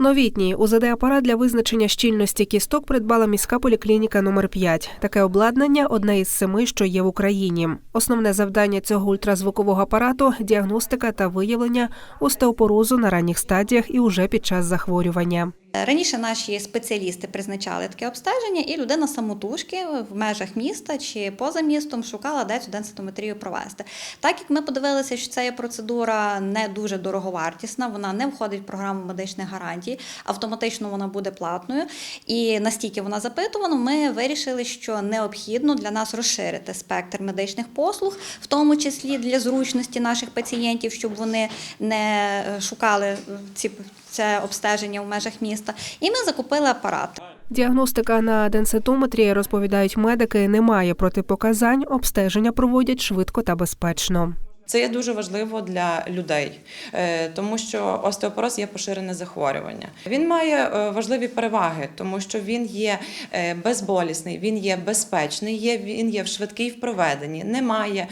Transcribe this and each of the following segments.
Новітній УЗД-апарат для визначення щільності кісток придбала міська поліклініка номер 5 Таке обладнання одне із семи, що є в Україні. Основне завдання цього ультразвукового апарату діагностика та виявлення остеопорозу на ранніх стадіях і уже під час захворювання. Раніше наші спеціалісти призначали таке обстеження, і людина самотужки в межах міста чи поза містом шукала, де цю денситометрію провести. Так як ми подивилися, що ця процедура не дуже дороговартісна, вона не входить в програму медичних гарантій, автоматично вона буде платною. І настільки вона запитувана, ми вирішили, що необхідно для нас розширити спектр медичних послуг, в тому числі для зручності наших пацієнтів, щоб вони не е, шукали ці це обстеження в межах міста. І ми закупили апарат. Діагностика на денситометрі, розповідають медики, не має протипоказань. Обстеження проводять швидко та безпечно. Це є дуже важливо для людей, е, тому що остеопороз є поширене захворювання. Він має е, важливі переваги, тому що він є е, безболісний, він є безпечний, є він є швидкий в проведенні, немає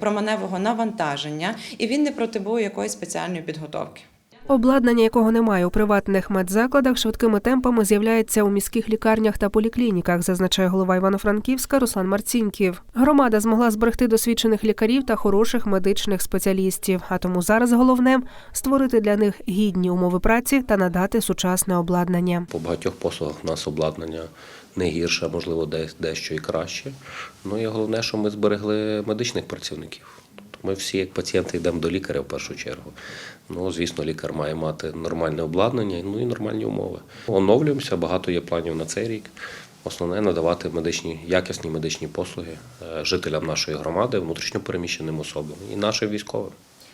променевого навантаження і він не потребує якоїсь спеціальної підготовки. Обладнання, якого немає у приватних медзакладах, швидкими темпами з'являється у міських лікарнях та поліклініках, зазначає голова Івано-Франківська Руслан Марцінків. Громада змогла зберегти досвідчених лікарів та хороших медичних спеціалістів. А тому зараз головне створити для них гідні умови праці та надати сучасне обладнання. По багатьох послугах у нас обладнання не гірше, а можливо, дещо і краще. Ну і головне, що ми зберегли медичних працівників. Тобто Ми всі, як пацієнти, йдемо до лікаря в першу чергу. Ну, звісно, лікар має мати нормальне обладнання, ну і нормальні умови. Оновлюємося, багато є планів на цей рік. Основне надавати медичні, якісні медичні послуги е, жителям нашої громади, внутрішньопереміщеним особам і нашим військовим.